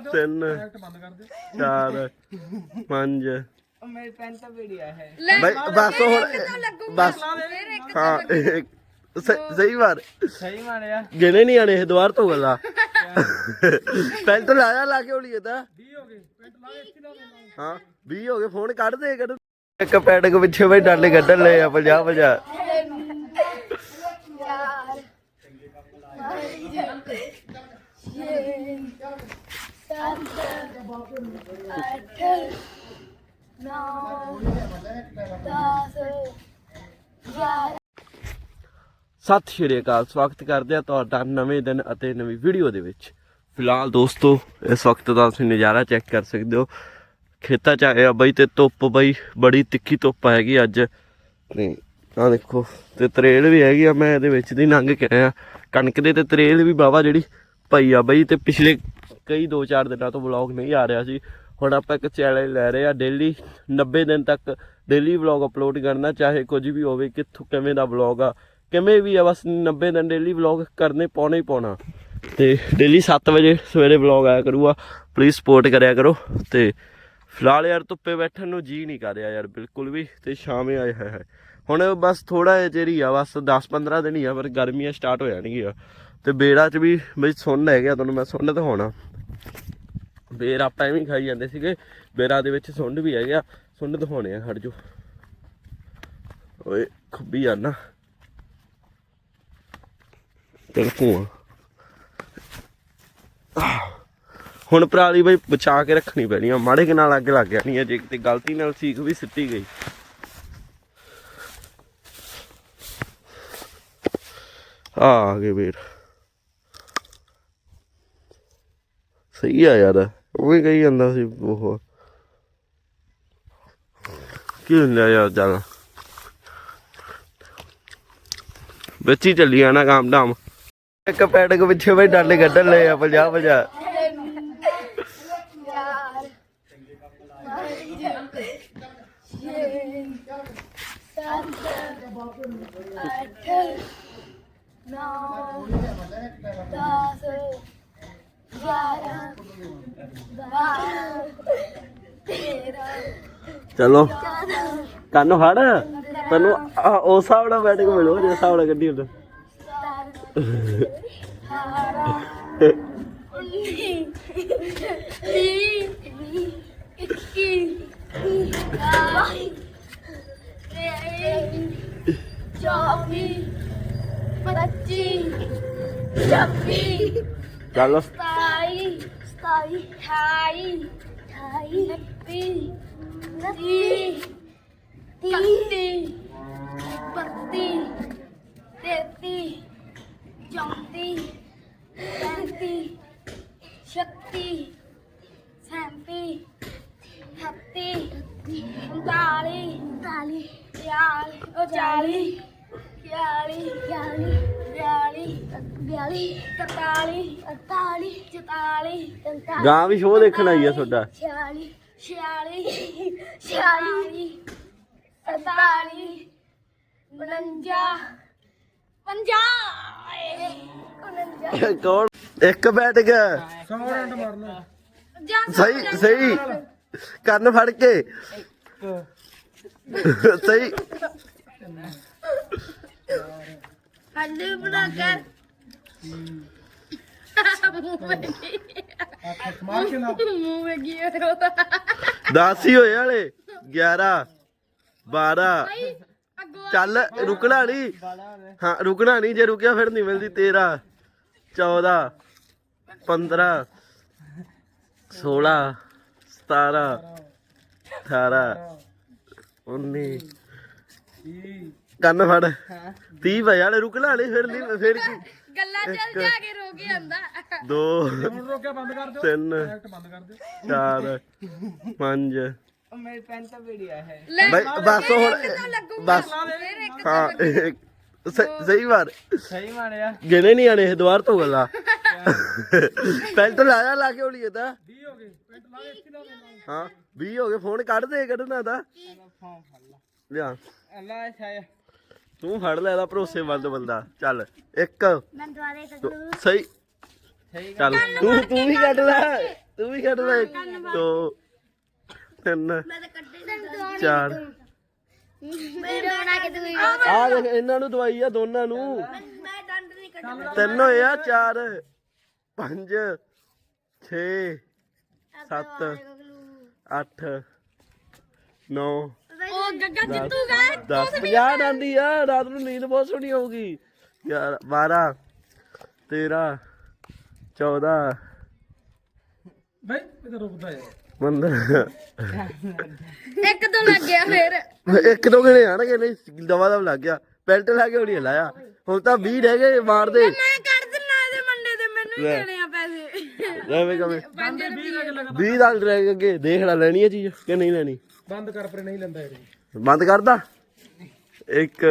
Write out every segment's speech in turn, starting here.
ਦਿਓ। ਤਿੰਨ ਬੰਦ ਕਰ ਦਿਓ। ਚਾਰ ਪੰਜ। ਮੇਰੀ ਪੈਨ ਤਾਂ ਵੀਡੀਓ ਹੈ। ਬਈ ਬਸ ਹੁਣ ਬਸ। ਹਾਂ ਇੱਕ- ਸ- ਸਹੀ ਵਾਰ ਸਹੀ ਮਾਰਿਆ। ਗਿਣੇ ਨਹੀਂ ਆਣੇ ਇਹ ਦੁਆਰ ਤੋਂ ਗੱਲਾਂ। ਪੈਂਟ ਲਾਇਆ ਲਾ ਕੇ ਹੋਲੀ ਤਾਂ 20 ਹੋ ਗਏ। ਪਿੰਟ ਲਾ ਕੇ ਇੱਥੇ ਲਾ ਦੇ। ਹਾਂ 20 ਹੋ ਗਏ ਫੋਨ ਕੱਢ ਦੇ ਕੱਢ ਇੱਕ ਪੈਡਕ ਪਿੱਛੇ ਬਈ ਡਾਲੇ ਕੱਢਣ ਲਏ ਆ 50 50 ਸਤਿ ਸ਼੍ਰੀ ਅਕਾਲ, ਸਵਾਗਤ ਕਰਦੇ ਆ ਤੁਹਾਡਾ ਨਵੇਂ ਦਿਨ ਅਤੇ ਨਵੀਂ ਵੀਡੀਓ ਦੇ ਵਿੱਚ। ਫਿਲਹਾਲ ਦੋਸਤੋ, ਇਸ ਵਕਤ ਦਾ ਤੁਸੀਂ ਨਜ਼ਾਰਾ ਚੈੱਕ ਕਰ ਸਕਦੇ ਹੋ। ਖੇਤਾਂ ਚ ਆਏ ਆ ਬਈ ਤੇ ਧੁੱਪ ਬਈ ਬੜੀ ਤਿੱਖੀ ਧੁੱਪ ਹੈਗੀ ਅੱਜ। ਤੇ ਆ ਦੇਖੋ, ਤੇ ਤਰੇਲ ਵੀ ਹੈਗੀ ਆ, ਮੈਂ ਇਹਦੇ ਵਿੱਚ ਦੀ ਲੰਘ ਕੇ ਆਇਆ। ਕਣਕ ਦੇ ਤੇ ਤਰੇਲ ਵੀ ਬਾਵਾ ਜਿਹੜੀ ਪਈ ਆ ਬਈ, ਤੇ ਪਿਛਲੇ ਕਈ 2-4 ਦਿਨਾਂ ਤੋਂ ਵਲੌਗ ਨਹੀਂ ਆ ਰਿਹਾ ਸੀ। ਹੁਣ ਆਪਾਂ ਇੱਕ ਚੈਲੰਜ ਲੈ ਰਹੇ ਆ ਡੇਲੀ 90 ਦਿਨ ਤੱਕ ਡੇਲੀ ਵਲੌਗ ਅਪਲੋਡ ਕਰਨਾ, ਚਾਹੇ ਕੁਝ ਵੀ ਹੋਵੇ, ਕਿੱਥੋਂ ਕਿਵੇਂ ਦਾ ਵਲੌਗ ਆ, ਕਿਵੇਂ ਵੀ ਆ, ਬਸ 90 ਦਿਨ ਡੇਲੀ ਵਲੌਗ ਕਰਨੇ ਪਾਉਣਾ ਹੀ ਪਾਉਣਾ। ਤੇ ਡੇਲੀ 7 ਵਜੇ ਸਵੇਰੇ ਵਲੌਗ ਆਇਆ ਕਰੂਗਾ ਪਲੀਜ਼ ਸਪੋਰਟ ਕਰਿਆ ਕਰੋ। ਤੇ ਫਿਲਹਾਲ ਯਾਰ ਧੁੱਪੇ ਬੈਠਣ ਨੂੰ ਜੀ ਨਹੀਂ ਕਰ ਰਿਹਾ ਯਾਰ, ਬਿਲਕੁਲ ਵੀ, ਤੇ ਸ਼ਾਮੇ ਆਏ ਹੈ ਹੈ ਹੁਣ ਬਸ ਥੋੜਾ ਜਿਹਾ ਚਿਰ ਹੀ ਆ, ਬਸ 10-15 ਦਿਨ ਹੀ ਆ, ਪਰ ਗਰਮੀਆਂ ਸਟਾਰਟ ਹੋ ਜਾਣਗੀਆਂ। ਤੇ ਬੇੜਾ 'ਚ ਵੀ ਬਈ ਸੁੰਨ ਹੈਗਾ ਤੁਹਾਨੂੰ ਮੈਂ ਸੁਣਨ ਤਾਂ ਹੋਣਾ ਬੇਰ ਆਪਾਂ ਐਵੇਂ ਖਾਈ ਜਾਂਦੇ ਸੀਗੇ। ਬੇਰਾਂ ਦੇ ਵਿੱਚ ਸੁੰਡ ਵੀ ਹੈਗਾ ਸੁੰਡ ਦਿਖਾਉਣੇ ਆ ਖੜ ਜੋ ਓਏ, ਖੱਬੀ ਆ ਨਾ। ਚਲ ਹੁਣ ਪਰਾਲੀ ਬਈ ਬਚਾ ਕੇ ਰੱਖਣੀ ਪੈਣੀ ਆ। ਮਾੜੇ ਕੇ ਨਾਲ ਅੱਗ ਲੱਗ ਜਾਣੀ ਆ, ਜੇ ਕਿਤੇ ਗਲਤੀ ਨਾਲ ਸੀਖ ਵੀ ਸਿੱਟੀ ਗਈ। ਆ ਆ ਗਏ ਵੀਰ ਸਹੀ ਆ ਯਾਰ, ਉਹ ਵੀ ਕਹੀ ਜਾਂਦਾ ਸੀ ਉਹ। ਕੀ ਹੁੰਦਾ ਯਾਰ ਚੱਲ ਵਿੱਚ ਹੀ ਚੱਲੀ ਜਾਣਾ ਕੰਮ ਡਾਮ ਇੱਕ ਪੈਡਕ ਪਿੱਛੇ ਬਈ ਡਾਲੇ ਕੱਢਣ ਲਏ ਆ 50 50 ਚਲੋ। ਕੰਨ ਫੜ। ਤੈਨੂੰ ਉਸ ਹਿਸਾਬ ਨਾਲ ਪੈਡਕ ਮਿਲੋ ਜਿਸ ਹਿਸਾਬ ਨਾਲ ਕੱਢੀ ਹੁੰਦਾ। ਚੌਵੀ ਪੱਚੀ ਛੱਬੀ ਚੱਲ। ਸਤਾਈ ਅਠਾਈ ਅਠਾਈ ਉਨੱਤੀ ਤੀਹ ਇਕੱਤੀ ਬੱਤੀ ਤੇਤੀ ਚੌਂਤੀ ਪੈਂਤੀ ਛੱਤੀ ਸੈਂਤੀ ਅਠੱਤੀ ਉਨਤਾਲੀ ਉਨਤਾਲੀ ਚਾਲੀ ਉਹ ਚਾਲੀ ਚਾਲੀ ਚਾਲੀ ਗਾਂ ਵੀ ਸ਼ੋਅ ਦੇਖਣ ਆਈ ਆ ਤੁਹਾਡਾ। 46 46 46 ਇੱਕ ਬੈਠ ਗਿਆ। ਸਹੀ ਸਹੀ। ਕੰਨ ਫੜ ਕੇ। ਸਹੀ। ਕੰਨ ਬਣਾ ਕੇ। ਮੂੰਹ ਵਿੱਚ ਕੀ ਹੋਦਾ 10 ਹੀ ਹੋਏ ਵਾਲੇ 11 12 ਚੱਲ, ਰੁਕਣਾ ਨਹੀਂ। ਹਾਂ, ਰੁਕਣਾ ਨਹੀਂ, ਜੇ ਰੁਕਿਆ ਫਿਰ ਨਹੀਂ ਮਿਲਦੀ 13 14 15 16 17 18 19 ਕੰਨ ਫੜ। 30 ਵਜੇ ਵਾਲੇ, ਰੁਕਣਾ ਨਹੀਂ, ਫਿਰ ਨਹੀਂ ਫਿਰ ਕੀ? ਗੱਲਾਂ ਚੱਲ ਜਾ ਕੇ ਰੋ ਕੇ ਆਂਦਾ 2 ਹੁਣ ਰੋਕਿਆ ਬੰਦ ਕਰ ਦਿਓ। ਤਿੰਨ ਐਕਟ ਬੰਦ ਕਰ ਦਿਓ। 4 5 ਮੇਰੀ ਪੈਨ ਤਾਂ ਵੀਡੀਓ ਹੈ ਬਈ ਬਸ ਹੁਣ ਬਸ। ਫਿਰ ਇੱਕ ਹਾਂ ਇੱਕ- ਸ- ਸਹੀ ਵਾਰ। ਸਹੀ ਮਾਰਿਆ ਗਿਣੇ ਨਹੀਂ ਆਣੇ ਇਹ ਦੁਆਰ ਤੋਂ ਗੱਲਾਂ। ਪੈਂਟ ਲਾਇਆ ਲਾ ਕੇ ਹੋਲੀ ਤਾਂ। 20 ਹੋ ਗਏ। ਪਿੰਟ ਲਾ ਕੇ ਇੱਥੇ ਲਾ ਦੇ ਹਾਂ 20 ਹੋ ਗਏ ਫੋਨ ਕੱਢ ਦੇ ਕੱਢਣਾ ਤਾਂ। ਫੋਨ ਫੜ ਲਾ। ਲਿਆ। ਅੱਲਾ ਤੂੰ ਫੜ ਲੈ ਇਹਦਾ ਭਰੋਸੇਮੰਦ ਬੰਦਾ। ਚੱਲ ਇੱਕ। ਮੈਂ ਦੁਆਰੇ ਦੋ, ਸਹੀ। ਸਹੀ ਚੱਲ ਤੂੰ ਤੂੰ ਵੀ ਕੱਢ ਲੈ। ਤੂੰ ਵੀ ਕੱਢ ਲੈ। ਦੋ ਤਿੰਨ। ਮੈਂ ਤਾਂ ਕੱਢੇ ਚਾਰ। ਬਣਾ ਕੇ ਆ ਦੇਖ ਇਹਨਾਂ ਨੂੰ ਦਵਾਈ ਆ ਦੋਨਾਂ ਨੂੰ। ਮੈਂ ਦੰਦ ਨਹੀਂ ਕੱਢਦਾ ਤਿੰਨ ਹੋਏ ਆ ਚਾਰ। ਪੰਜ 6 ਸੱਤ ਅੱਠ ਨੌ ਉਹ ਗੱਗਾ ਜਿੱਤੂਗਾ 10 50 ਆਂਦੀ ਆ। ਰਾਤ ਨੂੰ ਨੀਂਦ ਬਹੁਤ ਸੋਹਣੀ ਆਊਗੀ। 11 12 13 14 ਬਈ ਇਹ ਤਾਂ ਰੁਕਦਾ ਯਾਰ 15 ਇੱਕ ਤੋਂ ਲੱਗ ਗਿਆ ਫੇਰ। ਇੱਕ ਦੋ ਗਣੇ ਆਣਗੇ? ਨਹੀਂ ਦਵਾ ਦਵ ਲੱਗ ਗਿਆ। ਪੈਂਟ ਲਾ ਕੇ ਹੁਣੀ ਲਾਇਆ। ਹੁਣ ਤਾਂ 20 ਰਹਿ ਗਏ ਮਾਰ ਦੇ। ਮੈਂ ਕੱਢ ਦਿੰਨਾ ਇਹਦੇ ਮੰਡੇ ਤੇ ਮੈਨੂੰ ਲੈ। ਹੀ ਦੇਣੇ ਆ ਪੈਸੇ। ਐਵੇਂ ਕਵੇਂ? ਪੰਜ ਵੀਹ ਲੱਗ ਲਗਾ 20 ਦਾ ਰਹਿ ਗਏ ਅੱਗੇ ਦੇਖ ਲੈ ਲੈਣੀ ਹੈ ਚੀਜ਼ ਕਿ ਨਹੀਂ ਲੈਣੀ। ਬੰਦ ਕਰ ਪਰੇ ਨਹੀਂ ਲੈਂਦਾ ਇਹ। ਬੰਦ ਕਰਦਾ। ਇੱਕ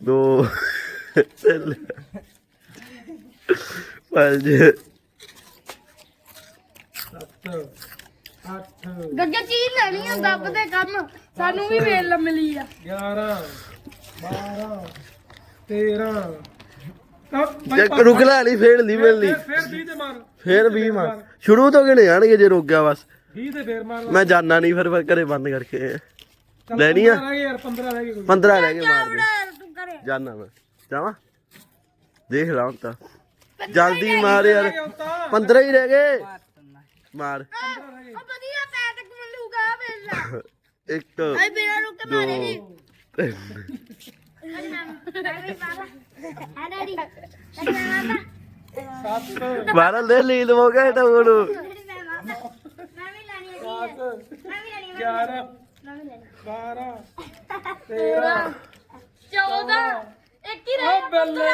ਦੋ ਤਿੰਨ ਪੰਜ ਸੱਤ ਅੱਠ ਗੱਗਾ ਚੀਜ਼ ਲੈਣੀ ਆ ਦੱਬ ਦੇ ਕੰਮ। ਸਾਨੂੰ ਵੀ ਵੇਲ ਮਿਲੀ ਆ। 11 12 13 ਚੱਕ ਰੁਕ ਲੈ ਨਹੀਂ ਫੇਰ ਨਹੀਂ ਮਿਲਣੀ। ਫਿਰ 20 ਤੇ ਮਾਰ। ਫੇਰ 20 ਮਾਰ। ਸ਼ੁਰੂ ਤੋਂ ਗਿਣੇ ਆਣਗੇ ਜੇ ਰੁਕ ਗਿਆ ਬਸ। 20 ਤੇ ਫੇਰ ਮਾਰ। ਮੈਂ ਜਾਣਾ ਨਹੀਂ ਫਿਰ ਘਰੇ ਬੰਦ ਕਰਕੇ। ਲੈਣੀ ਆ? 15 ਰਹਿ ਗਏ ਯਾਰ 15 ਰਹਿ ਗਏ ਕੋਈ। 15 ਰਹਿ ਗਏ ਮਾਰ ਦੇ। ਯਾਰ ਤੂੰ ਕਰੇ ਮੈਂ। ਜਾਵਾਂ? ਦੇਖ ਲਾ ਹੁਣ ਤਾਂ। ਜਲਦੀ ਮਾਰ ਯਾਰ। ਉਹ ਤਾਂ। 15 ਹੀ ਰਹਿ ਗਏ। ਮਾਰ ਉਹ ਵਧੀਆ ਪੈਟ ਮਿਲੂਗਾ ਵੇਲਾ ਇੱਕ ਆਈ ਬਿਨਾ ਰੁਕ ਕੇ ਦੋ। ਮਾਰੇ ਜੀ ਤਿੰਨ ਸੱਤ ਬਾਰਾਂ ਦੇ ਲੀਦ ਹੋ ਤਾਂ ਹੁਣ। 11 12 13 14 ਇੱਕ ਹੀ ਰਹਿ ਉਹ ਬੱਲੇ।